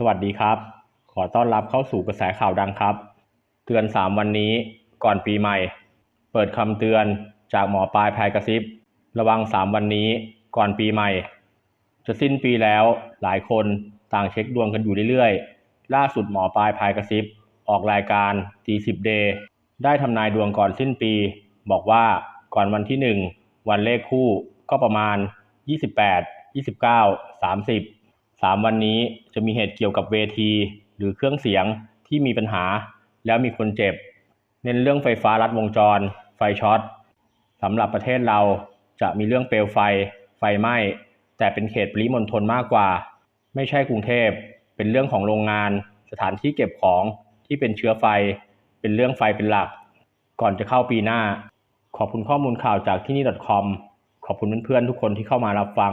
สวัสดีครับ ขอต้อนรับเข้าสู่กระแสข่าวดังครับ เตือน 3 วันนี้ก่อนปีใหม่ เปิดคำเตือนจากหมอปลายพายกระซิบ ระวัง 3 วันนี้ก่อนปีใหม่ จะสิ้นปีแล้วหลายคนต่างเช็คดวงกันอยู่เรื่อยๆ ล่าสุดหมอปลายพายกระซิบ ออกรายการตีสิบเดย์ได้ทำนายดวงก่อนสิ้นปี บอกว่าก่อนวันที่ 1 วันเลขคู่ก็ประมาณ 28 29 30 3 วันนี้จะมีเหตุเกี่ยวกับเวที หรือเครื่องเสียงที่มีปัญหา แล้วมีคนเจ็บ เน้นเรื่องไฟฟ้ารัดวงจร ไฟช็อตสำหรับประเทศเราจะมีเรื่องเปลวไฟ ไฟไหม้ แต่เป็นเขตปริมณฑลมากกว่า ไม่ใช่กรุงเทพ เป็นเรื่องของโรงงาน สถานที่เก็บของที่เป็นเชื้อไฟ เป็นเรื่องไฟเป็นหลัก ก่อนจะเข้าปีหน้า ขอบคุณข้อมูลข่าวจากที่นี่ .com ขอบคุณเพื่อนๆทุกคนที่เข้ามารับฟัง